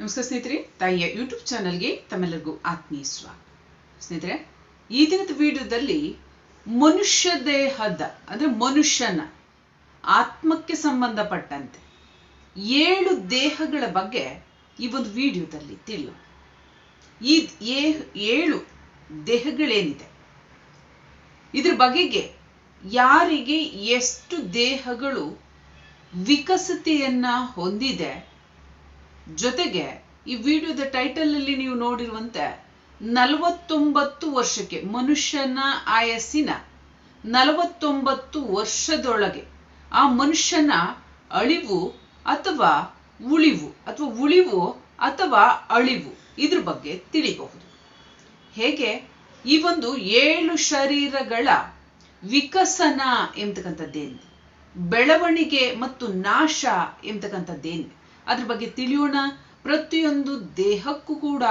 ನಮಸ್ಕಾರ ಸ್ನೇಹಿತರೆ, ತಾಯಿಯ ಯೂಟ್ಯೂಬ್ ಚಾನಲ್ಗೆ ತಮ್ಮೆಲ್ಲರಿಗೂ ಆತ್ಮೀಯ ಸ್ವಾಗತ. ಸ್ನೇಹಿತರೆ, ಈ ದಿನದ ವಿಡಿಯೋದಲ್ಲಿ ಮನುಷ್ಯ ದೇಹದ, ಅಂದ್ರೆ ಮನುಷ್ಯನ ಆತ್ಮಕ್ಕೆ ಸಂಬಂಧಪಟ್ಟಂತೆ ಏಳು ದೇಹಗಳ ಬಗ್ಗೆ ಈ ಒಂದು ವಿಡಿಯೋದಲ್ಲಿ ತಿಳಿಯೋಣ. ಈ ಏಳು ದೇಹಗಳೇನಿದೆ? ಇದ್ರ ಬಗೆಗೆ ಯಾರಿಗೆ ಎಷ್ಟು ದೇಹಗಳು ವಿಕಸತಿಯನ್ನ ಹೊಂದಿದೆ? ಜೊತೆಗೆ ಈ ವಿಡಿಯೋದ ಟೈಟಲ್ ಅಲ್ಲಿ ನೀವು ನೋಡಿರುವಂತೆ ನಲವತ್ತೊಂಬತ್ತು ವರ್ಷಕ್ಕೆ ಮನುಷ್ಯನ ಆಯಸ್ಸಿನ ನಲವತ್ತೊಂಬತ್ತು ವರ್ಷದೊಳಗೆ ಆ ಮನುಷ್ಯನ ಅಳಿವು ಅಥವಾ ಉಳಿವು ಅಥವಾ ಉಳಿವು ಅಥವಾ ಅಳಿವು ಇದ್ರ ಬಗ್ಗೆ ತಿಳಿಬಹುದು. ಹೇಗೆ? ಈ ಒಂದು ಏಳು ಶರೀರಗಳ ವಿಕಸನ ಎಂತಕ್ಕಂಥದ್ದೇನು? ಬೆಳವಣಿಗೆ ಮತ್ತು ನಾಶ ಎಂಬತಕ್ಕಂಥದ್ದೇನಿದೆ ಅದ್ರ ಬಗ್ಗೆ ತಿಳಿಯೋಣ. ಪ್ರತಿಯೊಂದು ದೇಹಕ್ಕೂ ಕೂಡ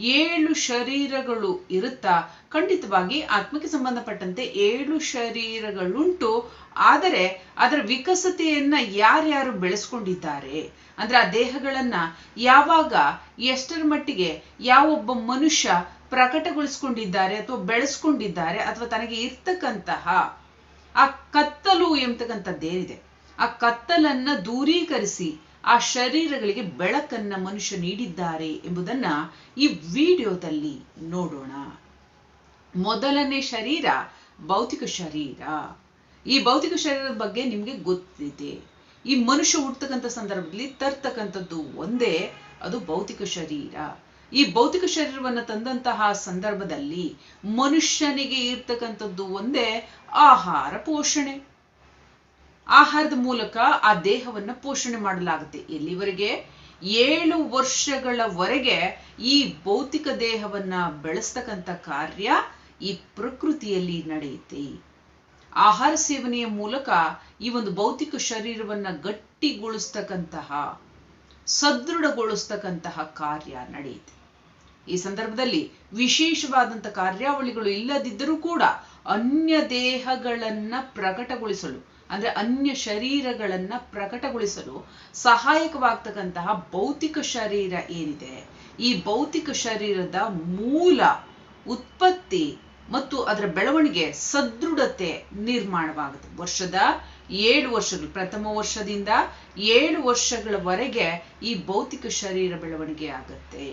ಏಳು ಶರೀರಗಳು ಇರುತ್ತಾ? ಖಂಡಿತವಾಗಿ ಆತ್ಮಕ್ಕೆ ಸಂಬಂಧಪಟ್ಟಂತೆ ಏಳು ಶರೀರಗಳುಂಟು. ಆದರೆ ಅದರ ವಿಕಸತೆಯನ್ನ ಯಾರ್ಯಾರು ಬೆಳೆಸ್ಕೊಂಡಿದ್ದಾರೆ? ಅಂದ್ರೆ ಆ ದೇಹಗಳನ್ನ ಯಾವಾಗ, ಎಷ್ಟರ ಮಟ್ಟಿಗೆ ಯಾವೊಬ್ಬ ಮನುಷ್ಯ ಪ್ರಕಟಗೊಳಿಸ್ಕೊಂಡಿದ್ದಾರೆ ಅಥವಾ ಬೆಳೆಸ್ಕೊಂಡಿದ್ದಾರೆ ಅಥವಾ ತನಗೆ ಇರ್ತಕ್ಕಂತಹ ಆ ಕತ್ತಲು ಎಂಬತಕ್ಕಂಥದ್ದೇನಿದೆ? ಆ ಕತ್ತಲನ್ನ ದೂರೀಕರಿಸಿ ಆ ಶರೀರಗಳಿಗೆ ಬೆಳಕನ್ನ ಮನುಷ್ಯ ನೀಡಿದ್ದಾರೆ ಎಂಬುದನ್ನ ಈ ವಿಡಿಯೋದಲ್ಲಿ ನೋಡೋಣ. ಮೊದಲನೇ ಶರೀರ ಭೌತಿಕ ಶರೀರ. ಈ ಭೌತಿಕ ಶರೀರದ ಬಗ್ಗೆ ನಿಮ್ಗೆ ಗೊತ್ತಿದೆ. ಈ ಮನುಷ್ಯ ಹುಟ್ಟತಕ್ಕಂಥ ಸಂದರ್ಭದಲ್ಲಿ ತರ್ತಕ್ಕಂಥದ್ದು ಒಂದೇ, ಅದು ಭೌತಿಕ ಶರೀರ. ಈ ಭೌತಿಕ ಶರೀರವನ್ನು ತಂದಂತಹ ಸಂದರ್ಭದಲ್ಲಿ ಮನುಷ್ಯನಿಗೆ ಇರ್ತಕ್ಕಂಥದ್ದು ಒಂದೇ ಆಹಾರ ಪೋಷಣೆ. ಆಹಾರದ ಮೂಲಕ ಆ ದೇಹವನ್ನ ಪೋಷಣೆ ಮಾಡಲಾಗುತ್ತೆ. ಎಲ್ಲಿವರೆಗೆ? ಏಳು ವರ್ಷಗಳವರೆಗೆ ಈ ಭೌತಿಕ ದೇಹವನ್ನ ಬೆಳೆಸ್ತಕ್ಕಂಥ ಕಾರ್ಯ ಈ ಪ್ರಕೃತಿಯಲ್ಲಿ ನಡೆಯುತ್ತೆ. ಆಹಾರ ಸೇವನೆಯ ಮೂಲಕ ಈ ಒಂದು ಭೌತಿಕ ಶರೀರವನ್ನ ಗಟ್ಟಿಗೊಳಿಸ್ತಕ್ಕಂತಹ, ಸದೃಢಗೊಳಿಸ್ತಕ್ಕಂತಹ ಕಾರ್ಯ ನಡೆಯುತ್ತೆ. ಈ ಸಂದರ್ಭದಲ್ಲಿ ವಿಶೇಷವಾದಂತ ಕಾರ್ಯಾವಳಿಗಳು ಇಲ್ಲದಿದ್ದರೂ ಕೂಡ ಅನ್ಯ ದೇಹಗಳನ್ನ ಪ್ರಕಟಗೊಳಿಸಲು ಅಂದ್ರೆ ಅನ್ಯ ಶರೀರಗಳನ್ನ ಪ್ರಕಟಗೊಳಿಸಲು ಸಹಾಯಕವಾಗ್ತಕ್ಕಂತಹ ಭೌತಿಕ ಶರೀರ ಏನಿದೆ? ಈ ಭೌತಿಕ ಶರೀರದ ಮೂಲ ಉತ್ಪತ್ತಿ ಮತ್ತು ಅದರ ಬೆಳವಣಿಗೆ ಸದೃಢತೆ ನಿರ್ಮಾಣವಾಗುತ್ತೆ. ವರ್ಷದ ಏಳು ವರ್ಷಗಳು, ಪ್ರಥಮ ವರ್ಷದಿಂದ ಏಳು ವರ್ಷಗಳವರೆಗೆ ಈ ಭೌತಿಕ ಶರೀರ ಬೆಳವಣಿಗೆ ಆಗುತ್ತೆ.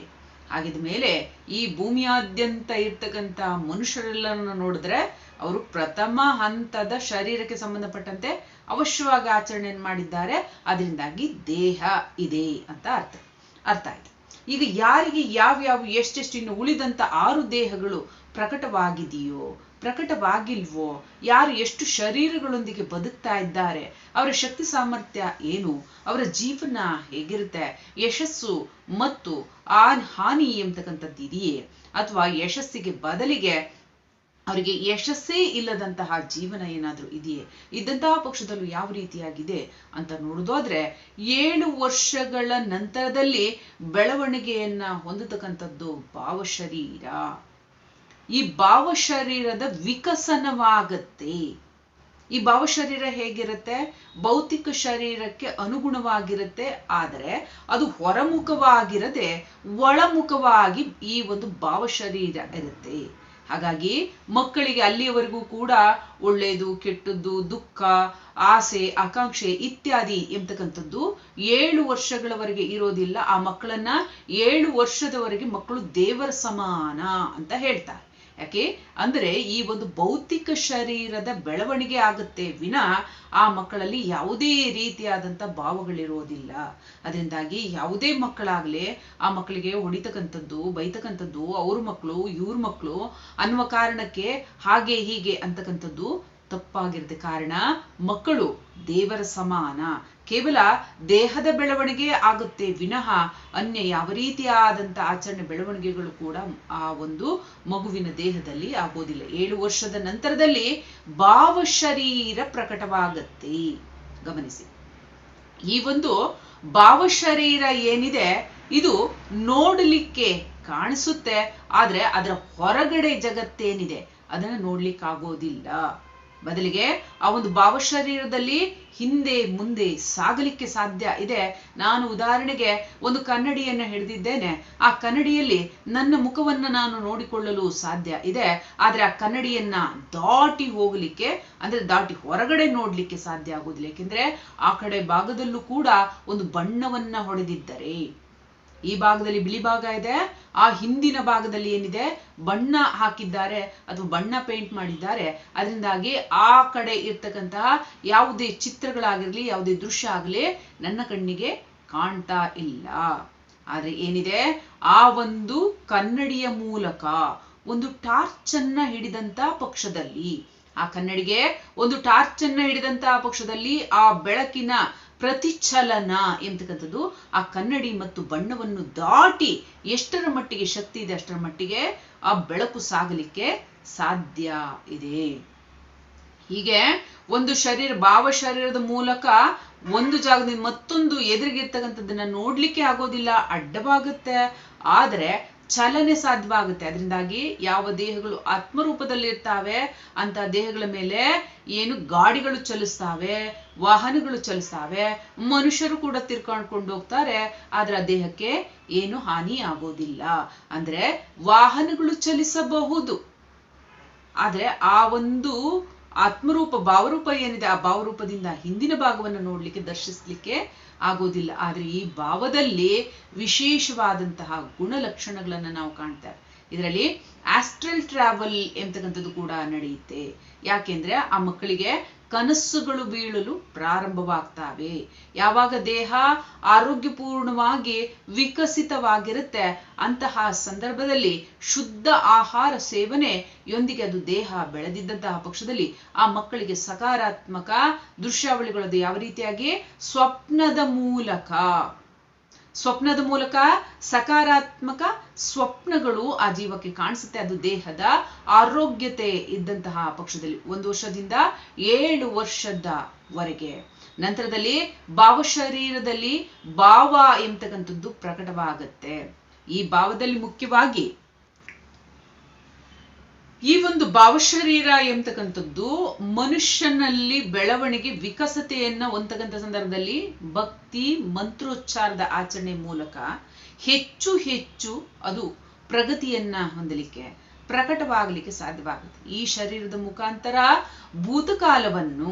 ಆಗಿದ ಮೇಲೆ ಈ ಭೂಮಿಯಾದ್ಯಂತ ಇರ್ತಕ್ಕಂಥ ಮನುಷ್ಯರೆಲ್ಲರನ್ನು ನೋಡಿದ್ರೆ ಅವರು ಪ್ರಥಮ ಹಂತದ ಶರೀರಕ್ಕೆ ಸಂಬಂಧಪಟ್ಟಂತೆ ಅವಶ್ಯವಾಗಿ ಆಚರಣೆಯನ್ನು ಮಾಡಿದ್ದಾರೆ. ಅದರಿಂದಾಗಿ ದೇಹ ಇದೆ ಅಂತ ಅರ್ಥ. ಅರ್ಥ ಆಯ್ತು. ಈಗ ಯಾರಿಗೆ ಯಾವ್ಯಾವ ಎಷ್ಟೆಷ್ಟು ಇನ್ನು ಉಳಿದಂತ ಆರು ದೇಹಗಳು ಪ್ರಕಟವಾಗಿದೆಯೋ, ಪ್ರಕಟವಾಗಿಲ್ವೋ, ಯಾರು ಎಷ್ಟು ಶರೀರಗಳೊಂದಿಗೆ ಬದುಕ್ತಾ ಇದ್ದಾರೆ, ಅವರ ಶಕ್ತಿ ಸಾಮರ್ಥ್ಯ ಏನು, ಅವರ ಜೀವನ ಹೇಗಿರುತ್ತೆ, ಯಶಸ್ಸು ಮತ್ತು ಆ ಹಾನಿ ಎಂಬತಕ್ಕಂಥದ್ದು ಇದೆಯೇ? ಅಥವಾ ಯಶಸ್ಸಿಗೆ ಬದಲಿಗೆ ಅವರಿಗೆ ಯಶಸ್ಸೇ ಇಲ್ಲದಂತಹ ಜೀವನ ಏನಾದರೂ ಇದೆಯೇ? ಇದ್ದಂತಹ ಪಕ್ಷದಲ್ಲೂ ಯಾವ ರೀತಿಯಾಗಿದೆ ಅಂತ ನೋಡೋದಾದ್ರೆ ಏಳು ವರ್ಷಗಳ ನಂತರದಲ್ಲಿ ಬೆಳವಣಿಗೆಯನ್ನ ಹೊಂದತಕ್ಕಂಥದ್ದು ಭಾವಶರೀರ. ಈ ಭಾವಶರೀರದ ವಿಕಸನವಾಗತ್ತೆ. ಈ ಭಾವಶರೀರ ಹೇಗಿರುತ್ತೆ? ಭೌತಿಕ ಶರೀರಕ್ಕೆ ಅನುಗುಣವಾಗಿರುತ್ತೆ, ಆದರೆ ಅದು ಹೊರಮುಖವಾಗಿರದೆ ಒಳಮುಖವಾಗಿ ಈ ಒಂದು ಭಾವಶರೀರ ಇರುತ್ತೆ. ಹಾಗಾಗಿ ಮಕ್ಕಳಿಗೆ ಅಲ್ಲಿಯವರೆಗೂ ಕೂಡ ಒಳ್ಳೆಯದು, ಕೆಟ್ಟದ್ದು, ದುಃಖ, ಆಸೆ, ಆಕಾಂಕ್ಷೆ ಇತ್ಯಾದಿ ಎಂಬತಕ್ಕಂಥದ್ದು ಏಳು ವರ್ಷಗಳವರೆಗೆ ಇರೋದಿಲ್ಲ. ಆ ಮಕ್ಕಳನ್ನ ಏಳು ವರ್ಷದವರೆಗೆ ಮಕ್ಕಳು ದೇವರ ಸಮಾನ ಅಂತ ಹೇಳ್ತಾರೆ. ಯಾಕೆ? ಅಂದರೆ ಈ ಒಂದು ಭೌತಿಕ ಶರೀರದ ಬೆಳವಣಿಗೆ ಆಗುತ್ತೆ ವಿನ ಆ ಮಕ್ಕಳಲ್ಲಿ ಯಾವುದೇ ರೀತಿಯಾದಂತ ಭಾವಗಳಿರೋದಿಲ್ಲ. ಅದರಿಂದಾಗಿ ಯಾವುದೇ ಮಕ್ಕಳಾಗಲಿ ಆ ಮಕ್ಕಳಿಗೆ ಹೊಡಿತಕ್ಕಂಥದ್ದು, ಬೈತಕ್ಕಂಥದ್ದು, ಅವ್ರ ಮಕ್ಕಳು, ಇವ್ರ ಮಕ್ಕಳು ಅನ್ನುವ ಕಾರಣಕ್ಕೆ ಹಾಗೆ ಹೀಗೆ ಅಂತಕ್ಕಂಥದ್ದು ತಪ್ಪಾಗಿರುತ್ತೆ ಕಾರಣ ಮಕ್ಕಳು ದೇವರ ಸಮಾನ. ಕೇವಲ ದೇಹದ ಬೆಳವಣಿಗೆ ಆಗುತ್ತೆ ವಿನಃ ಅನ್ಯ ಯಾವ ರೀತಿಯಾದಂತ ಆಚರಣೆ ಬೆಳವಣಿಗೆಗಳು ಕೂಡ ಆ ಒಂದು ಮಗುವಿನ ದೇಹದಲ್ಲಿ ಆಗೋದಿಲ್ಲ. ಏಳು ವರ್ಷದ ನಂತರದಲ್ಲಿ ಭಾವಶರೀರ ಪ್ರಕಟವಾಗತ್ತೆ. ಗಮನಿಸಿ. ಈ ಒಂದು ಭಾವಶರೀರ ಏನಿದೆ, ಇದು ನೋಡಲಿಕ್ಕೆ ಕಾಣಿಸುತ್ತೆ, ಆದ್ರೆ ಅದರ ಹೊರಗಡೆ ಜಗತ್ತೇನಿದೆ, ಅದನ್ನ ನೋಡ್ಲಿಕ್ಕಾಗೋದಿಲ್ಲ. ಬದಲಿಗೆ ಆ ಒಂದು ಭಾವಶರೀರದಲ್ಲಿ ಹಿಂದೆ ಮುಂದೆ ಸಾಗಲಿಕ್ಕೆ ಸಾಧ್ಯ ಇದೆ. ನಾನು ಉದಾಹರಣೆಗೆ ಒಂದು ಕನ್ನಡಿಯನ್ನು ಹಿಡಿದಿದ್ದೇನೆ. ಆ ಕನ್ನಡಿಯಲ್ಲಿ ನನ್ನ ಮುಖವನ್ನ ನಾನು ನೋಡಿಕೊಳ್ಳಲು ಸಾಧ್ಯ ಇದೆ. ಆದ್ರೆ ಆ ಕನ್ನಡಿಯನ್ನ ದಾಟಿ ಹೋಗಲಿಕ್ಕೆ, ಅಂದ್ರೆ ದಾಟಿ ಹೊರಗಡೆ ನೋಡ್ಲಿಕ್ಕೆ ಸಾಧ್ಯ ಆಗುದಿಲ್ಲ ಏಕೆಂದ್ರೆ ಆ ಕಡೆ ಭಾಗದಲ್ಲೂ ಕೂಡ ಒಂದು ಬಣ್ಣವನ್ನ ಹೊಡೆದಿದ್ದರೆ ಈ ಭಾಗದಲ್ಲಿ ಬಿಳಿ ಭಾಗ ಇದೆ. ಆ ಹಿಂದಿನ ಭಾಗದಲ್ಲಿ ಏನಿದೆ? ಬಣ್ಣ ಹಾಕಿದ್ದಾರೆ. ಅಥವಾ ಬಣ್ಣ ಪೇಂಟ್ ಮಾಡಿದ್ದಾರೆ. ಅದರಿಂದಾಗಿ ಆ ಕಡೆ ಇರ್ತಕ್ಕಂತಹ ಯಾವುದೇ ಚಿತ್ರಗಳಾಗಿರ್ಲಿ, ಯಾವುದೇ ದೃಶ್ಯ ಆಗಲಿ ನನ್ನ ಕಣ್ಣಿಗೆ ಕಾಣ್ತಾ ಇಲ್ಲ. ಆದ್ರೆ ಏನಿದೆ? ಆ ಒಂದು ಕನ್ನಡಿಯ ಮೂಲಕ ಒಂದು ಟಾರ್ಚ್ ಅನ್ನ ಹಿಡಿದಂತ ಪಕ್ಷದಲ್ಲಿ, ಆ ಕನ್ನಡಿಗೆ ಒಂದು ಟಾರ್ಚ್ ಅನ್ನ ಹಿಡಿದಂತ ಪಕ್ಷದಲ್ಲಿ ಆ ಬೆಳಕಿನ ಪ್ರತಿಚಲನ ಎಂತಕ್ಕಂಥದ್ದು? ಆ ಕನ್ನಡಿ ಮತ್ತು ಬಣ್ಣವನ್ನು ದಾಟಿ ಎಷ್ಟರ ಮಟ್ಟಿಗೆ ಶಕ್ತಿ ಇದೆ ಅಷ್ಟರ ಮಟ್ಟಿಗೆ ಆ ಬೆಳಕು ಸಾಗಲಿಕ್ಕೆ ಸಾಧ್ಯ ಇದೆ. ಹೀಗೆ ಒಂದು ಶರೀರ, ಭಾವ ಶರೀರದ ಮೂಲಕ ಒಂದು ಜಾಗದಿಂದ ಮತ್ತೊಂದು ಎದುರಿಗಿರ್ತಕ್ಕಂಥದ್ದನ್ನ ನೋಡ್ಲಿಕ್ಕೆ ಆಗೋದಿಲ್ಲ, ಅಡ್ಡವಾಗುತ್ತೆ. ಆದ್ರೆ ಚಲನೆ ಸಾಧ್ಯವಾಗುತ್ತೆ. ಅದರಿಂದಾಗಿ ಯಾವ ದೇಹಗಳು ಆತ್ಮರೂಪದಲ್ಲಿ ಇರ್ತಾವೆ ಅಂತ ದೇಹಗಳ ಮೇಲೆ ಏನು ಗಾಡಿಗಳು ಚಲಿಸ್ತಾವೆ, ವಾಹನಗಳು ಚಲಿಸ್ತಾವೆ, ಮನುಷ್ಯರು ಕೂಡ ತಿರ್ಕೊಂಡ್ಕೊಂಡು ಹೋಗ್ತಾರೆ, ಆದ್ರೆ ದೇಹಕ್ಕೆ ಏನು ಹಾನಿ ಆಗೋದಿಲ್ಲ. ಅಂದ್ರೆ ವಾಹನಗಳು ಚಲಿಸಬಹುದು. ಆದ್ರೆ ಆ ಒಂದು ಆತ್ಮರೂಪ, ಭಾವರೂಪ ಏನಿದೆ, ಆ ಭಾವರೂಪದಿಂದ ಹಿಂದಿನ ಭಾಗವನ್ನು ನೋಡ್ಲಿಕ್ಕೆ, ದರ್ಶಿಸ್ಲಿಕ್ಕೆ ಆಗೋದಿಲ್ಲ. ಆದರೆ ಈ ಭಾವದಲ್ಲಿ ವಿಶೇಷವಾದಂತಹ ಗುಣಲಕ್ಷಣಗಳನ್ನು ನಾವು ಕಾಣ್ತೇವೆ. ಇದರಲ್ಲಿ ಆಸ್ಟ್ರಲ್ ಟ್ರಾವೆಲ್ ಎಂತಕ್ಕಂಥದ್ದು ಕೂಡ ನಡೆಯುತ್ತೆ. ಯಾಕೆಂದ್ರೆ ಆ ಮಕ್ಕಳಿಗೆ ಕನಸುಗಳು ಬೀಳಲು ಪ್ರಾರಂಭವಾಗ್ತಾವೆ. ಯಾವಾಗ ದೇಹ ಆರೋಗ್ಯಪೂರ್ಣವಾಗಿ ವಿಕಸಿತವಾಗಿರುತ್ತೆ, ಅಂತಹ ಸಂದರ್ಭದಲ್ಲಿ ಶುದ್ಧ ಆಹಾರ ಸೇವನೆಯೊಂದಿಗೆ ಅದು ದೇಹ ಬೆಳೆದಿದ್ದಂತಹ ಪಕ್ಷದಲ್ಲಿ ಆ ಮಕ್ಕಳಿಗೆ ಸಕಾರಾತ್ಮಕ ದೃಶ್ಯಾವಳಿಗಳದು ಯಾವ ರೀತಿಯಾಗಿ? ಸ್ವಪ್ನದ ಮೂಲಕ. ಸ್ವಪ್ನದ ಮೂಲಕ ಸಕಾರಾತ್ಮಕ ಸ್ವಪ್ನಗಳು ಆ ಜೀವಕ್ಕೆ ಕಾಣಿಸುತ್ತೆ. ಅದು ದೇಹದ ಆರೋಗ್ಯತೆ ಇದ್ದಂತಹ ಪಕ್ಷದಲ್ಲಿ. ಒಂದು ವರ್ಷದಿಂದ ಏಳು ವರ್ಷದವರೆಗೆ. ನಂತರದಲ್ಲಿ ಭಾವಶರೀರದಲ್ಲಿ ಭಾವ ಎಂತಕ್ಕಂಥದ್ದು ಪ್ರಕಟವಾಗುತ್ತೆ. ಈ ಭಾವದಲ್ಲಿ ಮುಖ್ಯವಾಗಿ ಈ ಒಂದು ಭಾವಶರೀರ ಎಂತಕ್ಕಂಥದ್ದು ಮನುಷ್ಯನಲ್ಲಿ ಬೆಳವಣಿಗೆ, ವಿಕಸತೆಯನ್ನ ಹೊಂದತಕ್ಕಂಥ ಸಂದರ್ಭದಲ್ಲಿ ಭಕ್ತಿ ಮಂತ್ರೋಚ್ಚಾರದ ಆಚರಣೆ ಮೂಲಕ ಹೆಚ್ಚು ಹೆಚ್ಚು ಅದು ಪ್ರಗತಿಯನ್ನ ಹೊಂದಲಿಕ್ಕೆ ಪ್ರಕಟವಾಗಲಿಕ್ಕೆ ಸಾಧ್ಯವಾಗುತ್ತೆ. ಈ ಶರೀರದ ಮುಖಾಂತರ ಭೂತಕಾಲವನ್ನು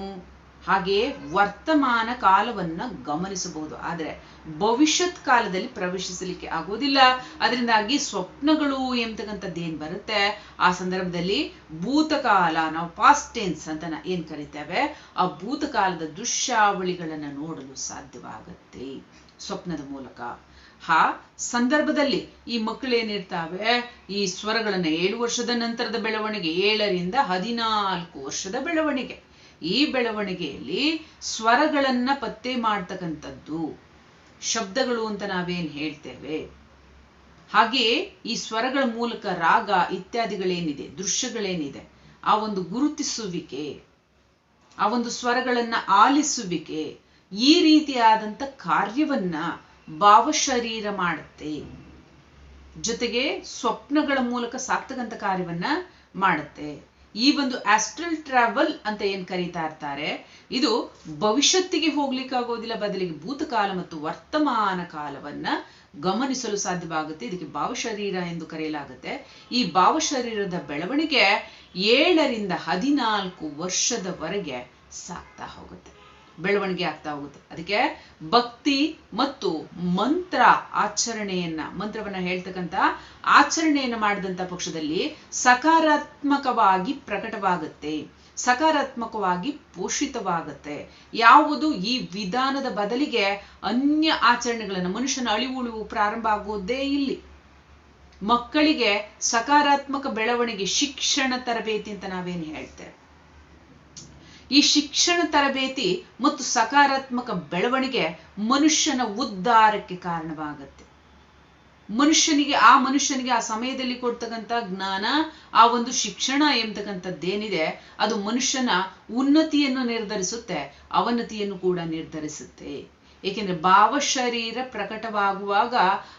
ಹಾಗೆಯೇ ವರ್ತಮಾನ ಕಾಲವನ್ನ ಗಮನಿಸಬಹುದು. ಆದ್ರೆ ಭವಿಷ್ಯತ್ ಕಾಲದಲ್ಲಿ ಪ್ರವೇಶಿಸಲಿಕ್ಕೆ ಆಗೋದಿಲ್ಲ ಅದರಿಂದಾಗಿ ಸ್ವಪ್ನಗಳು ಎಂಬತಕ್ಕಂಥದ್ದು ಏನ್ ಬರುತ್ತೆ? ಆ ಸಂದರ್ಭದಲ್ಲಿ ಭೂತಕಾಲ, ನಾವು ಪಾಸ್ಟ್ ಟೆನ್ಸ್ ಅಂತ ಏನ್ ಕರಿತೇವೆ? ಆ ಭೂತಕಾಲದ ದೃಶ್ಯಾವಳಿಗಳನ್ನ ನೋಡಲು ಸಾಧ್ಯವಾಗತ್ತೆ ಸ್ವಪ್ನದ ಮೂಲಕ. ಹಾ, ಸಂದರ್ಭದಲ್ಲಿ ಈ ಮಕ್ಕಳು ಏನಿರ್ತಾವೆ ಈ ಸ್ವರಗಳನ್ನ ಏಳು ವರ್ಷದ ನಂತರದ ಬೆಳವಣಿಗೆ, ಏಳರಿಂದ ಹದಿನಾಲ್ಕು ವರ್ಷದ ಬೆಳವಣಿಗೆ. ಈ ಬೆಳವಣಿಗೆಯಲ್ಲಿ ಸ್ವರಗಳನ್ನ ಪತ್ತೆ ಮಾಡ್ತಕ್ಕಂಥದ್ದು. ಶಬ್ದಗಳು ಅಂತ ನಾವೇನು ಹೇಳ್ತೇವೆ? ಹಾಗೆಯೇ ಈ ಸ್ವರಗಳ ಮೂಲಕ ರಾಗ ಇತ್ಯಾದಿಗಳೇನಿದೆ, ದೃಶ್ಯಗಳೇನಿದೆ, ಆ ಒಂದು ಗುರುತಿಸುವಿಕೆ, ಆ ಒಂದು ಸ್ವರಗಳನ್ನ ಆಲಿಸುವಿಕೆ ಈ ರೀತಿಯಾದಂಥ ಕಾರ್ಯವನ್ನ ಭಾವಶರೀರ ಮಾಡುತ್ತೆ. ಜೊತೆಗೆ ಸ್ವಪ್ನಗಳ ಮೂಲಕ ಸಾಕ್ತಕ್ಕಂಥ ಕಾರ್ಯವನ್ನ ಮಾಡುತ್ತೆ. ಈ ಒಂದು ಆಸ್ಟ್ರಲ್ ಟ್ರಾವೆಲ್ ಅಂತ ಏನ್ ಕರೀತಾ ಇರ್ತಾರೆ, ಇದು ಭವಿಷ್ಯತ್ತಿಗೆ ಹೋಗ್ಲಿಕ್ಕೆ ಆಗೋದಿಲ್ಲ, ಬದಲಿಗೆ ಭೂತಕಾಲ ಮತ್ತು ವರ್ತಮಾನ ಕಾಲವನ್ನ ಗಮನಿಸಲು ಸಾಧ್ಯವಾಗುತ್ತೆ. ಇದಕ್ಕೆ ಭಾವಶರೀರ ಎಂದು ಕರೆಯಲಾಗುತ್ತೆ. ಈ ಭಾವಶರೀರದ ಬೆಳವಣಿಗೆ ಏಳರಿಂದ ಹದಿನಾಲ್ಕು ವರ್ಷದವರೆಗೆ ಸಾಕ್ತಾ ಹೋಗುತ್ತೆ. ಬೆಳವಣಿಗೆ ಆಗ್ತಾ ಹೋಗುತ್ತೆ. ಅದಕ್ಕೆ ಭಕ್ತಿ ಮತ್ತು ಮಂತ್ರ ಆಚರಣೆಯನ್ನ, ಮಂತ್ರವನ್ನ ಹೇಳ್ತಕ್ಕಂತ ಆಚರಣೆಯನ್ನ ಮಾಡಿದಂತ ಪಕ್ಷದಲ್ಲಿ ಸಕಾರಾತ್ಮಕವಾಗಿ ಪ್ರಕಟವಾಗುತ್ತೆ. ಸಕಾರಾತ್ಮಕವಾಗಿ ಪೋಷಿತವಾಗುತ್ತೆ. ಯಾವುದು? ಈ ವಿಧಾನದ ಬದಲಿಗೆ ಅನ್ಯ ಆಚರಣೆಗಳನ್ನ, ಮನುಷ್ಯನ ಅಳಿವು ಉಳಿವು ಪ್ರಾರಂಭ ಆಗೋದೇ ಇಲ್ಲಿ. ಮಕ್ಕಳಿಗೆ ಸಕಾರಾತ್ಮಕ ಬೆಳವಣಿಗೆ ಶಿಕ್ಷಣ ತರಬೇತಿ ಅಂತ ನಾವೇನು ಹೇಳ್ತೇವೆ? ಈ ಶಿಕ್ಷಣ ತರಬೇತಿ ಮತ್ತು ಸಕಾರಾತ್ಮಕ ಬೆಳವಣಿಗೆ ಮನುಷ್ಯನ ಉದ್ಧಾರಕ್ಕೆ ಕಾರಣವಾಗತ್ತೆ. ಮನುಷ್ಯನಿಗೆ, ಆ ಮನುಷ್ಯನಿಗೆ ಆ ಸಮಯದಲ್ಲಿ ಕೊಡ್ತಕ್ಕಂಥ ಜ್ಞಾನ, ಆ ಒಂದು ಶಿಕ್ಷಣ ಎಂಬತಕ್ಕಂಥದ್ದೇನಿದೆ, ಅದು ಮನುಷ್ಯನ ಉನ್ನತಿಯನ್ನು ನಿರ್ಧರಿಸುತ್ತೆ, ಅವನತಿಯನ್ನು ಕೂಡ ನಿರ್ಧರಿಸುತ್ತೆ. ಏಕೆಂದ್ರೆ ಭಾವಶರೀರ ಪ್ರಕಟವಾಗುವಾಗ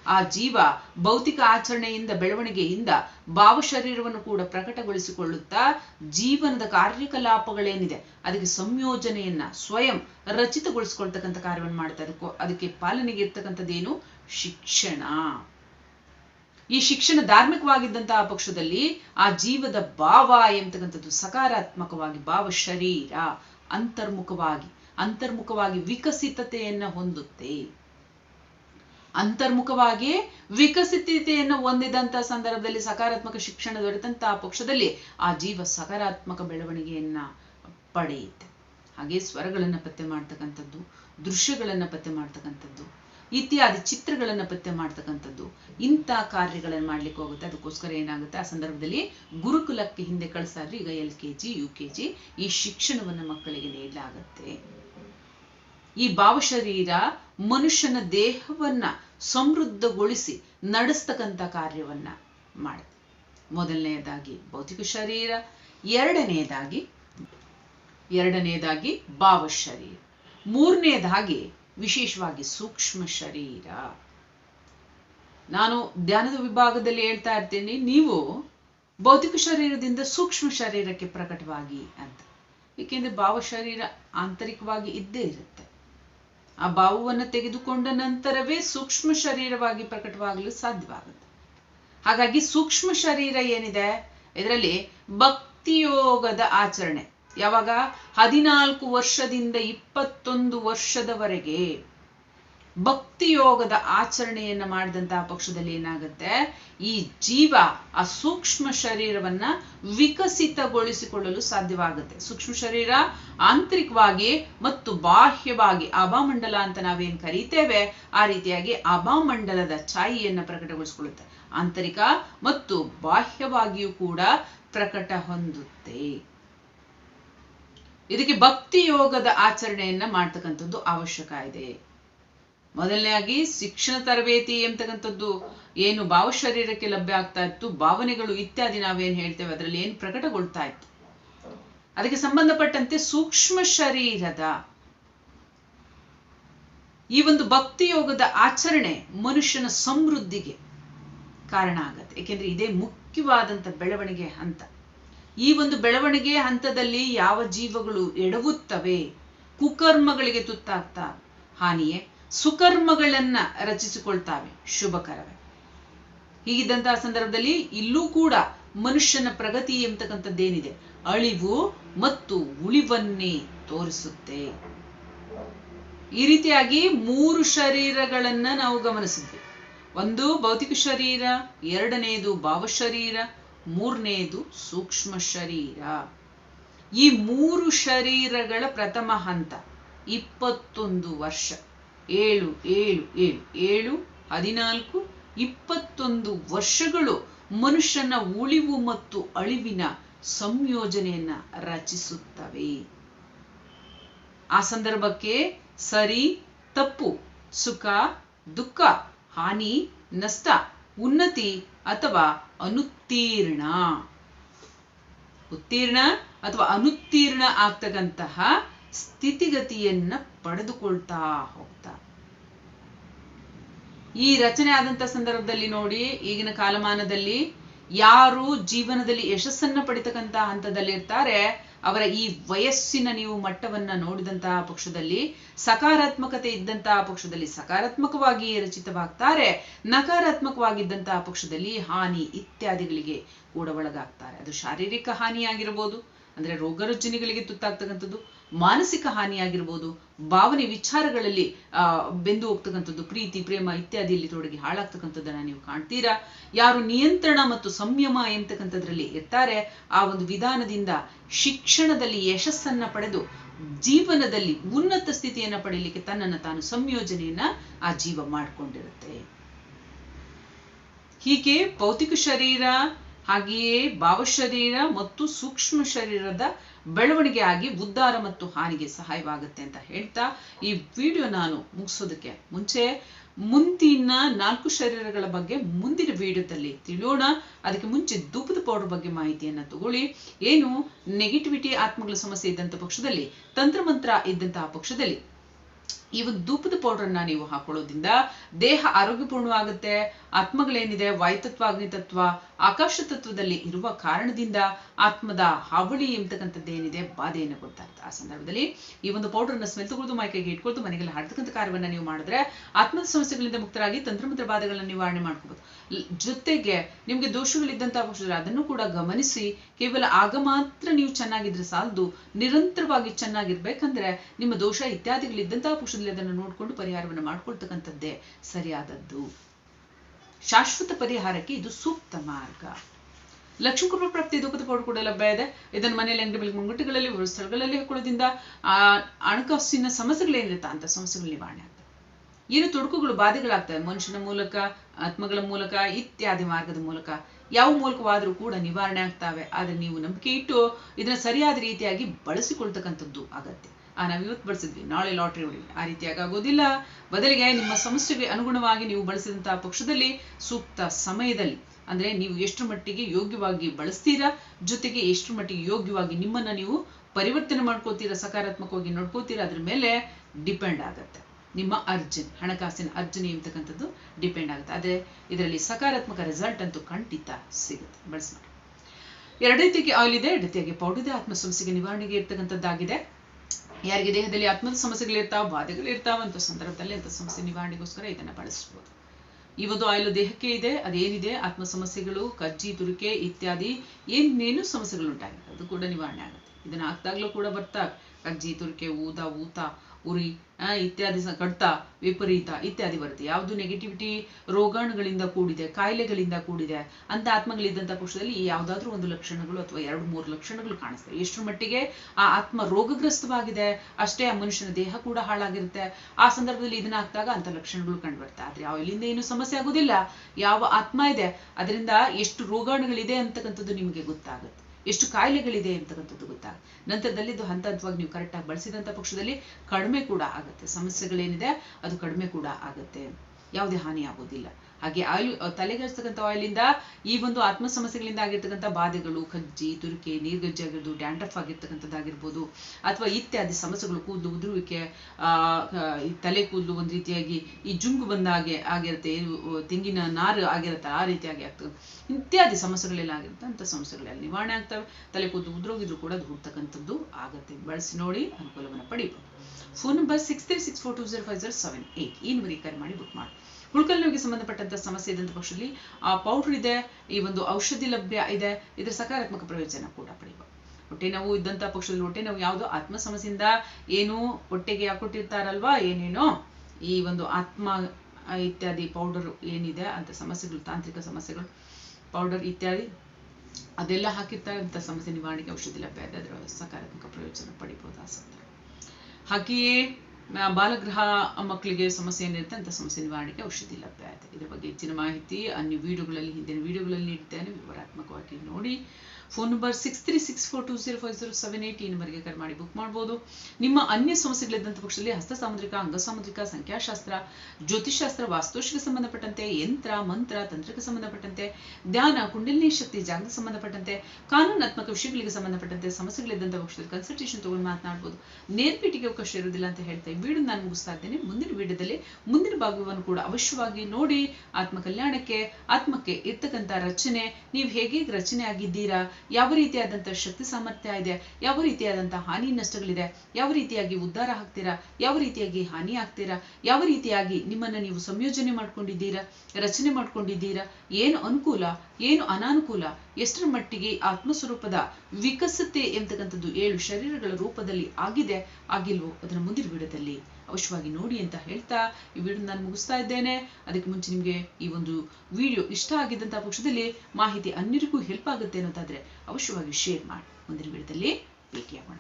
ಆ ಜೀವ ಭೌತಿಕ ಆಚರಣೆಯಿಂದ, ಬೆಳವಣಿಗೆಯಿಂದ ಭಾವಶರೀರವನ್ನು ಕೂಡ ಪ್ರಕಟಗೊಳಿಸಿಕೊಳ್ಳುತ್ತಾ ಜೀವನದ ಕಾರ್ಯಕಲಾಪಗಳೇನಿದೆ, ಅದಕ್ಕೆ ಸಂಯೋಜನೆಯನ್ನ ಸ್ವಯಂ ರಚಿತಗೊಳಿಸ್ಕೊಳ್ತಕ್ಕಂಥ ಕಾರ್ಯವನ್ನು ಮಾಡ್ತಾ ಅದಕ್ಕೂ ಅದಕ್ಕೆ ಪಾಲನೆಗೆ ಇರ್ತಕ್ಕಂಥದ್ದೇನು? ಶಿಕ್ಷಣ. ಈ ಶಿಕ್ಷಣ ಧಾರ್ಮಿಕವಾಗಿದ್ದಂತಹ ಪಕ್ಷದಲ್ಲಿ ಆ ಜೀವದ ಭಾವ ಎಂತಕ್ಕಂಥದ್ದು ಸಕಾರಾತ್ಮಕವಾಗಿ, ಭಾವ ಶರೀರ ಅಂತರ್ಮುಖವಾಗಿ ಅಂತರ್ಮುಖವಾಗಿ ವಿಕಸಿತತೆಯನ್ನ ಹೊಂದುತ್ತೆ. ಅಂತರ್ಮುಖವಾಗಿ ವಿಕಸಿತತೆಯನ್ನು ಹೊಂದಿದಂತ ಸಂದರ್ಭದಲ್ಲಿ ಸಕಾರಾತ್ಮಕ ಶಿಕ್ಷಣ ದೊರೆತಂತಹ ಪಕ್ಷದಲ್ಲಿ ಆ ಜೀವ ಸಕಾರಾತ್ಮಕ ಬೆಳವಣಿಗೆಯನ್ನ ಪಡೆಯುತ್ತೆ. ಹಾಗೆ ಸ್ವರಗಳನ್ನ ಪತ್ತೆ ಮಾಡ್ತಕ್ಕಂಥದ್ದು, ದೃಶ್ಯಗಳನ್ನ ಪತ್ತೆ ಮಾಡ್ತಕ್ಕಂಥದ್ದು, ಇತ್ಯಾದಿ ಚಿತ್ರಗಳನ್ನ ಪತ್ತೆ ಮಾಡ್ತಕ್ಕಂಥದ್ದು, ಇಂಥ ಕಾರ್ಯಗಳನ್ನು ಮಾಡ್ಲಿಕ್ಕೆ ಹೋಗುತ್ತೆ. ಅದಕ್ಕೋಸ್ಕರ ಏನಾಗುತ್ತೆ? ಆ ಸಂದರ್ಭದಲ್ಲಿ ಗುರುಕುಲಕ್ಕೆ ಹಿಂದೆ ಕಳಿಸಾದ್ರೆ ಈಗ L K G, U K G ಈ ಶಿಕ್ಷಣವನ್ನು ಮಕ್ಕಳಿಗೆ ನೀಡಲಾಗತ್ತೆ. ಈ ಭಾವಶರೀರ ಮನುಷ್ಯನ ದೇಹವನ್ನ ಸಮೃದ್ಧಗೊಳಿಸಿ ನಡೆಸ್ತಕ್ಕಂಥ ಕಾರ್ಯವನ್ನ ಮಾಡುತ್ತೆ ಮೊದಲನೆಯದಾಗಿ ಭೌತಿಕ ಶರೀರ, ಎರಡನೆಯದಾಗಿ ಎರಡನೆಯದಾಗಿ ಭಾವಶರೀರ ಮೂರನೆಯದಾಗಿ ವಿಶೇಷವಾಗಿ ಸೂಕ್ಷ್ಮ ಶರೀರ. ನಾನು ಧ್ಯಾನದ ವಿಭಾಗದಲ್ಲಿ ಹೇಳ್ತಾ ಇರ್ತೀನಿ, ನೀವು ಭೌತಿಕ ಶರೀರದಿಂದ ಸೂಕ್ಷ್ಮ ಶರೀರಕ್ಕೆ ಪ್ರಕಟವಾಗಿ ಅಂತ. ಏಕೆಂದ್ರೆ ಭಾವಶರೀರ ಆಂತರಿಕವಾಗಿ ಇದ್ದೇ ಇರುತ್ತೆ. ಆ ಭಾವವನ್ನು ತೆಗೆದುಕೊಂಡ ನಂತರವೇ ಸೂಕ್ಷ್ಮ ಶರೀರವಾಗಿ ಪ್ರಕಟವಾಗಲು ಸಾಧ್ಯವಾಗುತ್ತೆ ಹಾಗಾಗಿ ಸೂಕ್ಷ್ಮ ಶರೀರ ಏನಿದೆ? ಇದರಲ್ಲಿ ಭಕ್ತಿಯೋಗದ ಆಚರಣೆ. ಯಾವಾಗ? ಹದಿನಾಲ್ಕು ವರ್ಷದಿಂದ ಇಪ್ಪತ್ತೊಂದು ವರ್ಷದವರೆಗೆ. ಭಕ್ತಿಯೋಗದ ಆಚರಣೆಯನ್ನ ಮಾಡಿದಂತಹ ಪಕ್ಷದಲ್ಲಿ ಏನಾಗುತ್ತೆ? ಈ ಜೀವ ಆ ಸೂಕ್ಷ್ಮ ಶರೀರವನ್ನ ವಿಕಸಿತಗೊಳಿಸಿಕೊಳ್ಳಲು ಸಾಧ್ಯವಾಗುತ್ತೆ. ಸೂಕ್ಷ್ಮ ಶರೀರ ಆಂತರಿಕವಾಗಿ ಮತ್ತು ಬಾಹ್ಯವಾಗಿ ಅಭಾಮಂಡಲ ಅಂತ ನಾವೇನ್ ಕರೀತೇವೆ? ಆ ರೀತಿಯಾಗಿ ಅಭಾಮಂಡಲದ ಛಾಯಿಯನ್ನ ಪ್ರಕಟಗೊಳಿಸಿಕೊಳ್ಳುತ್ತೆ. ಆಂತರಿಕ ಮತ್ತು ಬಾಹ್ಯವಾಗಿಯೂ ಕೂಡ ಪ್ರಕಟ ಹೊಂದುತ್ತೆ. ಇದಕ್ಕೆ ಭಕ್ತಿ ಯೋಗದ ಆಚರಣೆಯನ್ನ ಮಾಡ್ತಕ್ಕಂಥದ್ದು ಅವಶ್ಯಕ ಇದೆ. ಮೊದಲನೇದಾಗಿ ಶಿಕ್ಷಣ ತರಬೇತಿ ಎಂತಕ್ಕಂಥದ್ದು ಏನು ಭಾವ ಶರೀರಕ್ಕೆ ಲಭ್ಯ ಆಗ್ತಾ ಇತ್ತು, ಭಾವನೆಗಳು ಇತ್ಯಾದಿ ನಾವೇನ್ ಹೇಳ್ತೇವೆ, ಅದರಲ್ಲಿ ಏನು ಪ್ರಕಟಗೊಳ್ತಾ ಇತ್ತು. ಅದಕ್ಕೆ ಸಂಬಂಧಪಟ್ಟಂತೆ ಸೂಕ್ಷ್ಮ ಶರೀರದ ಈ ಒಂದು ಭಕ್ತಿ ಯೋಗದ ಆಚರಣೆ ಮನುಷ್ಯನ ಸಮೃದ್ಧಿಗೆ ಕಾರಣ ಆಗತ್ತೆ. ಏಕೆಂದ್ರೆ ಇದೇ ಮುಖ್ಯವಾದಂತ ಬೆಳವಣಿಗೆ ಹಂತ. ಈ ಒಂದು ಬೆಳವಣಿಗೆ ಹಂತದಲ್ಲಿ ಯಾವ ಜೀವಗಳು ಎಡವುತ್ತವೆ, ಕುಕರ್ಮಗಳಿಗೆ ತುತ್ತಾಗ್ತಾ, ಹಾನಿಯೇ ಸುಕರ್ಮಗಳನ್ನ ರಚಿಸಿಕೊಳ್ತಾವೆ ಶುಭಕರವೇ. ಹೀಗಿದ್ದಂತಹ ಸಂದರ್ಭದಲ್ಲಿ ಇಲ್ಲೂ ಕೂಡ ಮನುಷ್ಯನ ಪ್ರಗತಿ ಎಂಬತಕ್ಕಂಥದ್ದೇನಿದೆ? ಅಳಿವು ಮತ್ತು ಉಳಿವನ್ನೇ ತೋರಿಸುತ್ತೆ. ಈ ರೀತಿಯಾಗಿ ಮೂರು ಶರೀರಗಳನ್ನ ನಾವು ಗಮನಿಸಿದ್ವಿ. ಒಂದು ಭೌತಿಕ ಶರೀರ ಎರಡನೆಯದು ಭಾವಶರೀರ ಮೂರನೆಯದು ಸೂಕ್ಷ್ಮ ಶರೀರ. ಈ ಮೂರು ಶರೀರಗಳ ಪ್ರಥಮ ಹಂತ ಇಪ್ಪತ್ತೊಂದು ವರ್ಷ. ಏಳು ಏಳು ಏಳು ಏಳು, ಹದಿನಾಲ್ಕು, ಇಪ್ಪತ್ತೊಂದು ವರ್ಷಗಳು ಮನುಷ್ಯನ ಉಳಿವು ಮತ್ತು ಅಳಿವಿನ ಸಂಯೋಜನೆಯನ್ನ ರಚಿಸುತ್ತವೆ. ಆ ಸಂದರ್ಭಕ್ಕೆ ಸರಿ, ತಪ್ಪು, ಸುಖ, ದುಃಖ, ಹಾನಿ, ನಷ್ಟ, ಉನ್ನತಿ ಅಥವಾ ಅನುತ್ತೀರ್ಣ. ಉತ್ತೀರ್ಣ ಅಥವಾ ಅನುತ್ತೀರ್ಣ ಆಗ್ತಕ್ಕಂತಹ ಸ್ಥಿತಿಗತಿಯನ್ನ ಪಡೆದುಕೊಳ್ತಾ ಹೋಗ್ತಾ. ಈ ರಚನೆ ಆದಂತ ಸಂದರ್ಭದಲ್ಲಿ ನೋಡಿ, ಈಗಿನ ಕಾಲಮಾನದಲ್ಲಿ ಯಾರು ಜೀವನದಲ್ಲಿ ಯಶಸ್ಸನ್ನ ಪಡಿತಕ್ಕಂತ ಹಂತದಲ್ಲಿರ್ತಾರೆ, ಅವರ ಈ ವಯಸ್ಸಿನ ನೀವು ಮಟ್ಟವನ್ನ ನೋಡಿದಂತಹ ಪಕ್ಷದಲ್ಲಿ, ಸಕಾರಾತ್ಮಕತೆ ಇದ್ದಂತಹ ಪಕ್ಷದಲ್ಲಿ ಸಕಾರಾತ್ಮಕವಾಗಿ ರಚಿತವಾಗ್ತಾರೆ, ನಕಾರಾತ್ಮಕವಾಗಿದ್ದಂತಹ ಪಕ್ಷದಲ್ಲಿ ಹಾನಿ ಇತ್ಯಾದಿಗಳಿಗೆ ಕೂಡ ಒಳಗಾಗ್ತಾರೆ. ಅದು ಶಾರೀರಿಕ ಹಾನಿಯಾಗಿರ್ಬೋದು ಅಂದ್ರೆ ರೋಗ ರುಜಿನಿಗಳಿಗೆ ತುತ್ತಾಗ್ತಕ್ಕಂಥದ್ದು, ಮಾನಸಿಕ ಹಾನಿಯಾಗಿರ್ಬೋದು, ಭಾವನೆ ವಿಚಾರಗಳಲ್ಲಿ ಬೆಂದು ಹೋಗ್ತಕ್ಕಂಥದ್ದು, ಪ್ರೀತಿ, ಪ್ರೇಮ ಇತ್ಯಾದಿಯಲ್ಲಿ ತೊಡಗಿ ಹಾಳಾಗ್ತಕ್ಕಂಥದ್ದನ್ನ ನೀವು ಕಾಣ್ತೀರಾ? ಯಾರು ನಿಯಂತ್ರಣ ಮತ್ತು ಸಂಯಮ ಎಂತಕ್ಕಂಥದ್ರಲ್ಲಿ ಇರ್ತಾರೆ, ಆ ಒಂದು ವಿಧಾನದಿಂದ ಶಿಕ್ಷಣದಲ್ಲಿ ಯಶಸ್ಸನ್ನ ಪಡೆದು ಜೀವನದಲ್ಲಿ ಉನ್ನತ ಸ್ಥಿತಿಯನ್ನ ಪಡೆಯಲಿಕ್ಕೆ ತನ್ನನ್ನು ತಾನು ಸಂಯೋಜನೆಯನ್ನ ಆ ಜೀವ ಮಾಡಿಕೊಂಡಿರುತ್ತೆ. ಹೀಗೆ ಭೌತಿಕ ಶರೀರ ಹಾಗೆಯೇ ಭಾವಶರೀರ ಮತ್ತು ಸೂಕ್ಷ್ಮ ಶರೀರದ ಬೆಳವಣಿಗೆ ಆಗಿ ಉದ್ಧಾರ ಮತ್ತು ಹಾನಿಗೆ ಸಹಾಯವಾಗುತ್ತೆ ಅಂತ ಹೇಳ್ತಾ ಈ ವಿಡಿಯೋ ನಾನು ಮುಗಿಸೋದಕ್ಕೆ ಮುಂಚೆ ಮುಂದಿನ ನಾಲ್ಕು ಶರೀರಗಳ ಬಗ್ಗೆ ಮುಂದಿನ ವಿಡಿಯೋದಲ್ಲಿ ತಿಳಿಯೋಣ. ಅದಕ್ಕೆ ಮುಂಚೆ ಧೂಪದ ಪೌಡರ್ ಬಗ್ಗೆ ಮಾಹಿತಿಯನ್ನು ತಗೊಳ್ಳಿ. ಏನು ನೆಗೆಟಿವಿಟಿ ಆತ್ಮಗಳ ಸಮಸ್ಯೆ ಇದ್ದಂಥ ಪಕ್ಷದಲ್ಲಿ, ತಂತ್ರಮಂತ್ರ ಇದ್ದಂತಹ ಪಕ್ಷದಲ್ಲಿ ಒಂದು ಧೂಪದ ಪೌಡರ್ನ ನೀವು ಹಾಕೊಳ್ಳೋದ್ರಿಂದ ದೇಹ ಆರೋಗ್ಯಪೂರ್ಣವಾಗುತ್ತೆ, ಆತ್ಮಗಳೇನಿದೆ, ವಾಯುತತ್ವ, ಅಗ್ನಿತತ್ವ, ಆಕಾಶ ತತ್ವದಲ್ಲಿ ಇರುವ ಕಾರಣದಿಂದ ಆತ್ಮದ ಹಾವಳಿ ಎಂಬತಕ್ಕಂಥದ್ದೇನಿದೆ ಬಾಧೆಯನ್ನು ಗೊತ್ತಾಗುತ್ತೆ ಆ ಸಂದರ್ಭದಲ್ಲಿ ಈ ಒಂದು ಪೌಡರ್ನ ಸ್ಮೆಲ್ ತಗೊಳ್ದು ಮೈಕೈಗೆ ಇಟ್ಕೊಳ್ತು ಮನೆಗೆಲ್ಲ ಹಾಡ್ತಕ್ಕಂಥ ಕಾರ್ಯವನ್ನು ನೀವು ಮಾಡಿದ್ರೆ ಆತ್ಮದ ಸಮಸ್ಯೆಗಳಿಂದ ಮುಕ್ತರಾಗಿ ತಂತ್ರಮಂತ್ರ ಬಾಧೆಗಳನ್ನು ನಿವಾರಣೆ ಮಾಡ್ಕೋಬಹುದು ಜೊತೆಗೆ ನಿಮಗೆ ದೋಷಗಳಿದ್ದಂತಹ ಪಕ್ಷದಲ್ಲಿ ಅದನ್ನು ಕೂಡ ಗಮನಿಸಿ ಕೇವಲ ಆಗ ಮಾತ್ರ ನೀವು ಚೆನ್ನಾಗಿದ್ರೆ ಸಾಲದು, ನಿರಂತರವಾಗಿ ಚೆನ್ನಾಗಿರ್ಬೇಕಂದ್ರೆ ನಿಮ್ಮ ದೋಷ ಇತ್ಯಾದಿಗಳಿದ್ದಂತಹ ಪಕ್ಷದಲ್ಲಿ ಅದನ್ನು ನೋಡಿಕೊಂಡು ಪರಿಹಾರವನ್ನು ಮಾಡ್ಕೊಳ್ತಕ್ಕಂಥದ್ದೇ ಸರಿಯಾದದ್ದು. ಶಾಶ್ವತ ಪರಿಹಾರಕ್ಕೆ ಇದು ಸೂಕ್ತ ಮಾರ್ಗ. ಲಕ್ಷ್ಮೀ ಪ್ರಾಪ್ತಿ ದುಃಖದ ಕೋಡ್ ಕೂಡ ಲಭ್ಯ ಇದೆ. ಇದನ್ನು ಮನೆಯಲ್ಲಿ ಅಂಗಡಿ ಮುಂಗಟ್ಟುಗಳಲ್ಲಿ ಸ್ಥಳಗಳಲ್ಲಿ ಹಾಕೊಳ್ಳೋದ್ರಿಂದ, ಆ, ಹಣಕಾಸಿನ ಸಮಸ್ಯೆಗಳೇನಿರುತ್ತೆ ಅಂತ ಸಮಸ್ಯೆಗಳು ನಿವಾರಣೆ ಆಗ್ತದೆ ಏನು ತೊಡಕುಗಳು, ಬಾಧೆಗಳಾಗ್ತವೆ, ಮನುಷ್ಯನ ಮೂಲಕ, ಆತ್ಮಗಳ ಮೂಲಕ, ಇತ್ಯಾದಿ ಮಾರ್ಗದ ಮೂಲಕ, ಯಾವ ಮೂಲಕವಾದರೂ ಕೂಡ ನಿವಾರಣೆ ಆಗ್ತವೆ. ಆದರೆ ನೀವು ನಂಬಿಕೆ ಇಟ್ಟು ಇದನ್ನ ಸರಿಯಾದ ರೀತಿಯಾಗಿ ಬಳಸಿಕೊಳ್ತಕ್ಕಂಥದ್ದು ಅಗತ್ಯ. ನಾವು ಇವತ್ತು ಬಳಸಿದ್ವಿ. ನಾಳೆ ಲಾಟ್ರಿ ಹೊಡಿಲಿ ಆ ರೀತಿಯಾಗಿ ಆಗೋದಿಲ್ಲ ಬದಲಿಗೆ ನಿಮ್ಮ ಸಮಸ್ಯೆಗೆ ಅನುಗುಣವಾಗಿ ನೀವು ಬಳಸಿದಂತಹ ಪಕ್ಷದಲ್ಲಿ ಸೂಕ್ತ ಸಮಯದಲ್ಲಿ, ಅಂದ್ರೆ ನೀವು ಎಷ್ಟು ಮಟ್ಟಿಗೆ ಯೋಗ್ಯವಾಗಿ ಬಳಸ್ತೀರಾ, ಜೊತೆಗೆ ಎಷ್ಟು ಮಟ್ಟಿಗೆ ಯೋಗ್ಯವಾಗಿ ನಿಮ್ಮನ್ನ ನೀವು ಪರಿವರ್ತನೆ ಮಾಡ್ಕೋತೀರಾ, ಸಕಾರಾತ್ಮಕವಾಗಿ ನೋಡ್ಕೋತೀರಾ, ಅದ್ರ ಮೇಲೆ ಡಿಪೆಂಡ್ ಆಗತ್ತೆ. ನಿಮ್ಮ ಅರ್ಜನ್ ಹಣಕಾಸಿನ ಅರ್ಜನೆ ಎಂಬತಕ್ಕಂಥದ್ದು ಡಿಪೆಂಡ್ ಆಗುತ್ತೆ. ಅದೇ ಇದರಲ್ಲಿ ಸಕಾರಾತ್ಮಕ ರಿಸಲ್ಟ್ ಅಂತೂ ಖಂಡಿತ ಸಿಗುತ್ತೆ. ಬಳಸಿ ಎರಡೇ ತೆಗೆ ಆಯಿಲ್ ಇದೆ ಎರಡು ತೆಗೆ ಪೌಡರ್ ಇದೆ. ಆತ್ಮ ಸಮಸ್ಯೆಗೆ ನಿವಾರಣೆಗೆ ಇರ್ತಕ್ಕಂಥದ್ದಾಗಿದೆ. ಯಾರಿಗೆ ದೇಹದಲ್ಲಿ ಆತ್ಮದ ಸಮಸ್ಯೆಗಳಿರ್ತಾವ ಬಾಧೆಗಳಿರ್ತಾವ ಅಂತ ಸಂದರ್ಭದಲ್ಲಿ ಅಂತ ಸಮಸ್ಯೆ ನಿವಾರಣೆಗೋಸ್ಕರ ಇದನ್ನ ಬಳಸಬಹುದು ಇವತ್ತು ಆಯಿಲು ಆಯಿಲ್ ದೇಹಕ್ಕೆ ಇದೆ, ಅದೇನಿದೆ? ಆತ್ಮ ಸಮಸ್ಯೆಗಳು, ಕಜ್ಜಿ, ತುರಿಕೆ ಇತ್ಯಾದಿ ಏನೇನು ಸಮಸ್ಯೆಗಳು ಉಂಟಾಗುತ್ತೆ ಅದು ಕೂಡ ನಿವಾರಣೆ ಆಗುತ್ತೆ. ಇದನ್ನ ಹಾಕ್ದಾಗ್ಲೂ ಕೂಡ ಬರ್ತಾ, ಕಜ್ಜಿ, ತುರಿಕೆ, ಊದ, ಊತ ಉರಿ ಇತ್ಯಾದಿ ಸ- ಕಡ್ತ, ವಿಪರೀತ ಇತ್ಯಾದಿ ಬರುತ್ತೆ. ಯಾವುದು ನೆಗೆಟಿವಿಟಿ ರೋಗಾಣುಗಳಿಂದ ಕೂಡಿದೆ, ಕಾಯಿಲೆಗಳಿಂದ ಕೂಡಿದೆ, ಅಂತ ಆತ್ಮಗಳಿದ್ದಂಥ ಪಕ್ಷದಲ್ಲಿ ಯಾವುದಾದ್ರೂ ಒಂದು ಲಕ್ಷಣಗಳು ಅಥವಾ ಎರಡು, ಮೂರು ಲಕ್ಷಣಗಳು ಕಾಣಿಸ್ತವೆ ಎಷ್ಟರ ಮಟ್ಟಿಗೆ ಆ ಆತ್ಮ ರೋಗಗ್ರಸ್ತವಾಗಿದೆ, ಅಷ್ಟೇ ಆ ಮನುಷ್ಯನ ದೇಹ ಕೂಡ ಹಾಳಾಗಿರುತ್ತೆ. ಆ ಸಂದರ್ಭದಲ್ಲಿ ಇದನ್ನ ಹಾಕಿದಾಗ ಅಂತ ಲಕ್ಷಣಗಳು ಕಂಡು ಬರ್ತವೆ ಆದ್ರೆ ಅಲ್ಲಿಂದ ಏನು ಸಮಸ್ಯೆ ಆಗೋದಿಲ್ಲ. ಯಾವ ಆತ್ಮ ಇದೆ, ಅದರಿಂದ ಎಷ್ಟು ರೋಗಾಣುಗಳಿದೆ ಅಂತಕ್ಕಂಥದ್ದು ನಿಮಗೆ ಗೊತ್ತಾಗುತ್ತೆ. ಎಷ್ಟು ಕಾಯಿಲೆಗಳಿದೆ ಅಂತಕ್ಕಂಥದ್ದು ಗೊತ್ತಾಗುತ್ತೆ ನಂತರದಲ್ಲಿ ಇದು ಹಂತ ಹಂತವಾಗಿ ನೀವು ಕರೆಕ್ಟಾಗಿ ಬಳಸಿದಂಥ ಪಕ್ಷದಲ್ಲಿ ಕಡಿಮೆ ಕೂಡ ಆಗುತ್ತೆ. ಸಮಸ್ಯೆಗಳೇನಿದೆ, ಅದು ಕಡಿಮೆ ಕೂಡ ಆಗುತ್ತೆ. ಯಾವುದೇ ಹಾನಿ ಆಗೋದಿಲ್ಲ. ಹಾಗೆ ಆಯಿಲ್ ತಲೆಗೆ ಹಚ್ಚತಕ್ಕಂಥ ಆಯಿಲಿಂದ ಈ ಒಂದು ಆತ್ಮ ಸಮಸ್ಯೆಗಳಿಂದ ಆಗಿರ್ತಕ್ಕಂಥ ಬಾಧೆಗಳು, ಕಜ್ಜಿ, ತುರಿಕೆ ನೀರ್ಗಜ್ಜಿ ಆಗಿರ್ಬೋದು ಡ್ಯಾಂಡ್ರಫ್ ಆಗಿರ್ತಕ್ಕಂಥದ್ದಾಗಿರ್ಬೋದು ಅಥವಾ ಇತ್ಯಾದಿ ಸಮಸ್ಯೆಗಳು ಕೂದಲು ಉದುರುವಿಕೆ ತಲೆ ಕೂದಲು ಒಂದು ರೀತಿಯಾಗಿ ಈ ಜುಂಗು ಬಂದಾಗೆ ಆಗಿರುತ್ತೆ, ಇದು ತೆಂಗಿನ ನಾರು ಆಗಿರುತ್ತೆ, ಆ ರೀತಿಯಾಗಿ ಆಗ್ತದೆ. ಇತ್ಯಾದಿ ಸಮಸ್ಯೆಗಳೆಲ್ಲ ಆಗಿರುತ್ತೆ ಅಂತ ಸಮಸ್ಯೆಗಳೆಲ್ಲ ನಿವಾರಣೆ ಆಗ್ತವೆ. ತಲೆ ಕೂದಲು ಉದುರೋಗಿದ್ರು ಕೂಡ ಅದು ಹುಡ್ತಕ್ಕಂಥದ್ದು ಆಗುತ್ತೆ. ಬಳಸಿ ನೋಡಿ, ಅನುಕೂಲವನ್ನು ಪಡಿಬೋದು phone number six three six four two zero five zero seven eight ಈ ನಂಬರಿಗೆ ಕರೆ ಮಾಡಿ ಬುಕ್ ಮಾಡಿ. ಹುಳ್ಕಲ್ ನೋವಿಗೆ ಸಂಬಂಧಪಟ್ಟಂತ ಸಮಸ್ಯೆ ಇದ್ದಂಥ ಪಕ್ಷದಲ್ಲಿ ಆ ಪೌಡರ್ ಇದೆ, ಈ ಒಂದು ಔಷಧಿ ಲಭ್ಯ ಇದೆ, ಇದರ ಸಕಾರಾತ್ಮಕ ಪ್ರಯೋಜನ ಕೂಡ ಪಡೆಯಬಹುದು ಹೊಟ್ಟೆ ನೋವು ಇದ್ದಂಥ ಪಕ್ಷದಲ್ಲಿ ಹೊಟ್ಟೆ ನೋವು ಯಾವುದೋ ಆತ್ಮ ಸಮಸ್ಯೆಯಿಂದ ಏನು ಹೊಟ್ಟೆಗೆ ಹಾಕೊಟ್ಟಿರ್ತಾರಲ್ವಾ ಏನೇನೋ ಈ ಒಂದು ಆತ್ಮ ಇತ್ಯಾದಿ ಪೌಡರ್ ಏನಿದೆ, ಅಂತ ಸಮಸ್ಯೆಗಳು, ತಾಂತ್ರಿಕ ಸಮಸ್ಯೆಗಳು ಪೌಡರ್ ಇತ್ಯಾದಿ, ಅದೆಲ್ಲ ಹಾಕಿರ್ತಾರೆ ಅಂತ ಸಮಸ್ಯೆ ನಿವಾರಣೆಗೆ ಔಷಧಿ ಲಭ್ಯ ಇದೆ, ಅದರ ಸಕಾರಾತ್ಮಕ ಪ್ರಯೋಜನ ಪಡಿಬಹುದು ಆಸಕ್ತ ಹಾಗೆಯೇ ಬಾಲಗೃಹ ಮಕ್ಕಳಿಗೆ ಸಮಸ್ಯೆ ಏನಿರುತ್ತೆ ಅಂತ ಸಮಸ್ಯೆ ನಿವಾರಣೆಗೆ ಔಷಧಿ ಲಭ್ಯ ಇದೆ ಇದರ ಬಗ್ಗೆ ಹೆಚ್ಚಿನ ಮಾಹಿತಿ ಅನ್ಯ ವಿಡಿಯೋಗಳಲ್ಲಿ, ಹಿಂದಿನ ವಿಡಿಯೋಗಳಲ್ಲಿ ನೀಡಿದ್ದೇನೆ ವಿವರಾತ್ಮಕವಾಗಿ ನೋಡಿ. Phone number six three six four two zero five zero seven eight ಈ ನಂಬರ್ಗೆ ಕರೆ ಮಾಡಿ ಬುಕ್ ಮಾಡ್ಬೋದು. ನಿಮ್ಮ ಅನ್ಯ ಸಮಸ್ಯೆಗಳಿದ್ದಂಥ ಪಕ್ಷದಲ್ಲಿ ಹಸ್ತ ಸಾಮುದ್ರಿಕ ಅಂಗ ಸಾಮುದ್ರಿಕ ಸಂಖ್ಯಾಶಾಸ್ತ್ರ ಜ್ಯೋತಿಷಾಸ್ತ್ರ ವಾಸ್ತುಶಿಗೆ ಸಂಬಂಧಪಟ್ಟಂತೆ, ಯಂತ್ರ, ಮಂತ್ರ, ತಂತ್ರಕ್ಕೆ ಸಂಬಂಧಪಟ್ಟಂತೆ, ಧ್ಯಾನ, ಕುಂಡಲಿನಿ ಶಕ್ತಿ ಜಾಗಕ್ಕೆ ಸಂಬಂಧಪಟ್ಟಂತೆ, ಕಾನೂನಾತ್ಮಕ ವಿಷಯಗಳಿಗೆ ಸಂಬಂಧಪಟ್ಟಂತೆ ಸಮಸ್ಯೆಗಳಿದ್ದಂಥ ಪಕ್ಷದಲ್ಲಿ ಕನ್ಸಲ್ಟೇಷನ್ ತಗೊಂಡು ಮಾತನಾಡ್ಬೋದು. ನೇರ್ಪೀಟಿಗೆ ಅವಕಾಶ ಇರೋದಿಲ್ಲ ಅಂತ ಹೇಳ್ತಾ ವಿಡಿಯೋ ನಾನು ಮುಗಿಸ್ತಾ ಇದ್ದೇನೆ. ಮುಂದಿನ ವಿಡಿಯೋದಲ್ಲಿ ಮುಂದಿನ ಭಾಗವನ್ನು ಕೂಡ ಅವಶ್ಯವಾಗಿ ನೋಡಿ ಆತ್ಮ ಕಲ್ಯಾಣಕ್ಕೆ ಆತ್ಮಕ್ಕೆ ಇರ್ತಕ್ಕಂಥ ರಚನೆ, ನೀವು ಹೇಗೆ ರಚನೆ ಆಗಿದ್ದೀರಾ ಯಾವ ರೀತಿಯಾದಂಥ ಶಕ್ತಿ ಸಾಮರ್ಥ್ಯ ಇದೆ, ಯಾವ ರೀತಿಯಾದಂಥ ಹಾನಿ ನಷ್ಟಗಳಿದೆ, ಯಾವ ರೀತಿಯಾಗಿ ಉದ್ಧಾರ ಆಗ್ತೀರಾ, ಯಾವ ರೀತಿಯಾಗಿ ಹಾನಿ ಆಗ್ತೀರಾ, ಯಾವ ರೀತಿಯಾಗಿ ನಿಮ್ಮನ್ನ ನೀವು ಸಂಯೋಜನೆ ಮಾಡ್ಕೊಂಡಿದ್ದೀರಾ, ರಚನೆ ಮಾಡ್ಕೊಂಡಿದ್ದೀರಾ, ಏನು ಅನುಕೂಲ, ಏನು ಅನಾನುಕೂಲ ಎಷ್ಟರ ಮಟ್ಟಿಗೆ ಆತ್ಮಸ್ವರೂಪದ ವಿಕಸತೆ ಎಂತಕ್ಕಂಥದ್ದು ಏಳು ಶರೀರಗಳ ರೂಪದಲ್ಲಿ ಆಗಿದೆ, ಆಗಿಲ್ವೋ ಅದನ್ನು ಮುಂದಿನ ವಿಡಿಯೋದಲ್ಲಿ ಅವಶ್ಯವಾಗಿ ನೋಡಿ ಅಂತ ಹೇಳ್ತಾ ಈ ವಿಡಿಯೋ ನಾನು ಮುಗಿಸ್ತಾ ಇದ್ದೇನೆ. ಅದಕ್ಕೆ ಮುಂಚೆ ನಿಮಗೆ ಈ ಒಂದು ವಿಡಿಯೋ ಇಷ್ಟ ಆಗಿದ್ದಂತಹ ಪಕ್ಷದಲ್ಲಿ ಮಾಹಿತಿ ಅನ್ಯರಿಗೂ ಹೆಲ್ಪ್ ಆಗುತ್ತೆ ಅನ್ನೋದಾದ್ರೆ ಅವಶ್ಯವಾಗಿ ಶೇರ್ ಮಾಡಿ. ಮುಂದಿನ ವಿಡಿಯೋದಲ್ಲಿ ಭೇಟಿಯಾಗೋಣ.